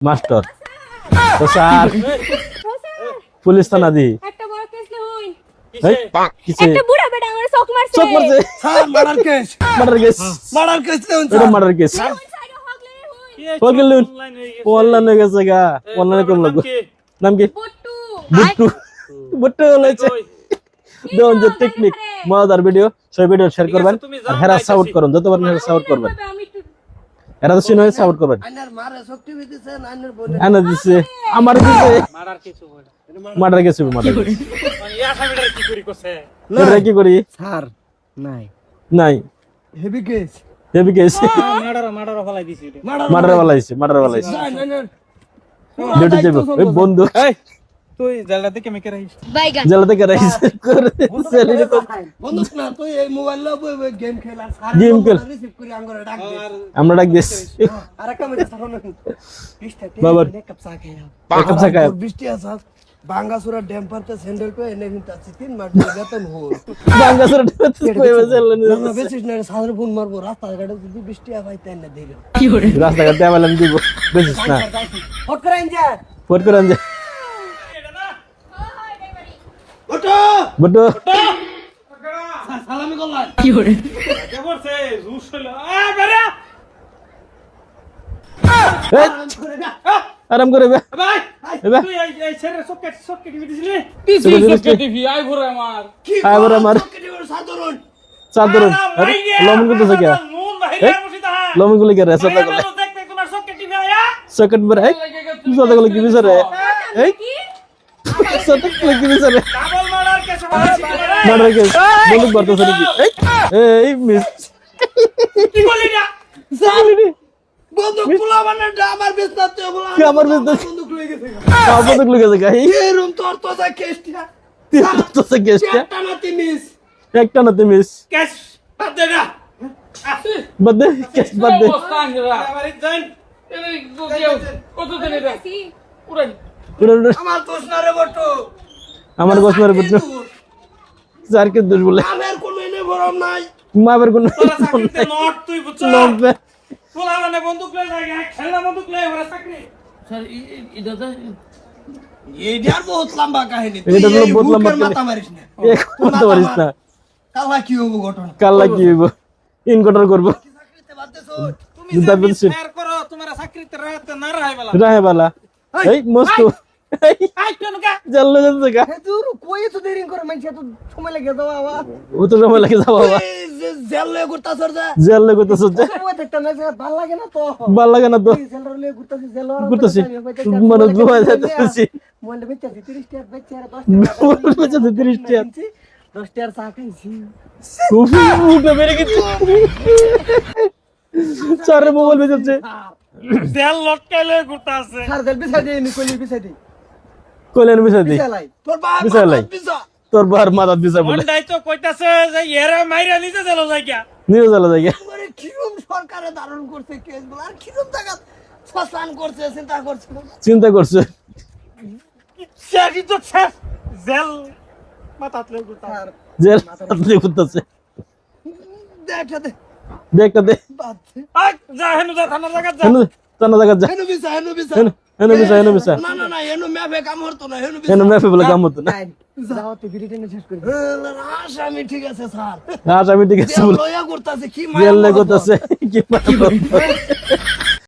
Master. তো sir police থানা দি। একটা বড় কেস হই এই, কিসে? একটা বুড়া বেটা আমার চোখ মারছে। চোখ মারছে। Sir murder case murder case murder case then এটা মার্ডার কেস কোন সাইডে হগলে হই অনলাইন হয়ে গেছে। গা। অনলাইনে কোন লাগবে নাম কি? বট্টু। বুট্টু। বুট্টু হয়েছে। দেখুন যে টেকনিক মজাদার ভিডিও সেই ভিডিও শেয়ার করবেন। আর হেরা সাপোর্ট করুন যত পারেন হেরা সাপোর্ট করবেন। এরা তো সিনে সাপোর্ট করবেন আইনার দিছে আমার দিছে। মারার কিছু মানে ইয়া সাবিটার কি করি এটা কি করি? স্যার নাই। নাই। Heavy case heavy case murder murder ফলাই দিছি রে মার্ডার মার্ডার বালাইছে মার্ডার বালাইছে আইনার ডিউটি যাব ওই বন্ধু। এই তুই জালটা থেকে মেকে রাখিস বাইগান জেলা থেকে রাইছে করে সেলিনে তো বন্ধু না তুই এই মোবাইল লো গেম খেলা স্যার Game খেল। রিসিভ করে আঙ্গুরে ডাক দে আমরা ডাক দিস আর একটা মেয়ে সারো বৃষ্টি বাবার। কাপ চা খাইয়া এক কাপ চা খাইয়া। বৃষ্টি আছে বাঙ্গাসুরা ড্যাম পারতে স্যান্ডেল পে এনে কিন্তু আছে তিন মাস বেতন হো বাঙ্গাসের কই বেজেলেন আমরা বেশিস না সাধারণ ফোন মারবো রাস্তা ঘাটে যদি বৃষ্টি হয় তাই না দিল রাস্তাঘাটে আবার দিব বেশিস না হট করে যা ফোন করেন যে ওটো বটু। সালামি করলাম। কে হলো? বেরা আরাম করে বে। ভাই তুই এই এই ছেড়ে সকেট সকেট টিভি দিছিলি? সুবিধা দিচ্ছি। টিভি আই ভরে আমার? কি আমার। সাধারণ লমন লমন গুলি রেসা তোমার সকেট গুলি কি? বিচারে এই কি সাদা কি বিচারে ডাবল মার্ডার কেস বলছি মার্ডার কেস বলুক নাকি? এই এই মিস। কি বলি না? বন্দুক পোলা মানে আমার বিজনেস তো বলা কি আমার? বন্দুক লয়ে গেছে। কাপড় তো গেছে গাই। এই রুম তোর তো যা কেসটা তো সে গেছে একটা নাতি মিস। একটা মিস। কেস বাদ দে না। বাদে কেস বাদে আমার জান কত দিন এটা? আমার বটু। আমার স্যার কে দোষ বলে? আমার কোনো ঘটনা? কাল্লা কি হইব? ইনকাউন্টার করব। তোমার চাকরিতে রাখতে না রাহে বালা এই মস্তু। ঘুরতাছি। মানে ঘুমায় যাইতেছি। মনে বেচাছি 30 টাকা বেচে আর 10 টাকা মনে বেচাছি 30 টাকা। 10 টাকা চা খাইছি। উফি উঠে বেড়ে গেছে। চারে মোবাইল বেজেছে জেল লটকাইলে ঘুরতে আছে কইলেন বিষয় দি বিছাই লাই। বিছা তোর বার মাথা দিছে বলে। মন্ডাই তো কইতাছে যে এরা মাইরা জেল যাই গিয়া নিয়ে চলে যাই মানে কিরম সরকারে ধারণ করছে কেসগুলো আর কিরম জায়গা শ্মশান করছে চিন্তা করছে। চিন্তা করছে। শেষই তো শেষ? জেল মাথাত ঘুরতে স্যার জেল হাতে ঘুরতেছে দেখা দে। দেখটা দে। বাদ যা হেনু যা থানা জায়গা যা। হেনু টানা জায়গা যা। হেনু বিছা হেনু বিছা হেনু মিসা হেনো বিছা না না না হেনু ম্যাপে কাম হতো না হেনু হেনু মেফে বলে কাম হতো না। যাও তুই ভিডিও টেনে শেষ করি আসামি ঠিক আছে স্যার। ঠিক আছে লয়া করতেছে কি মায়া করতেছে কি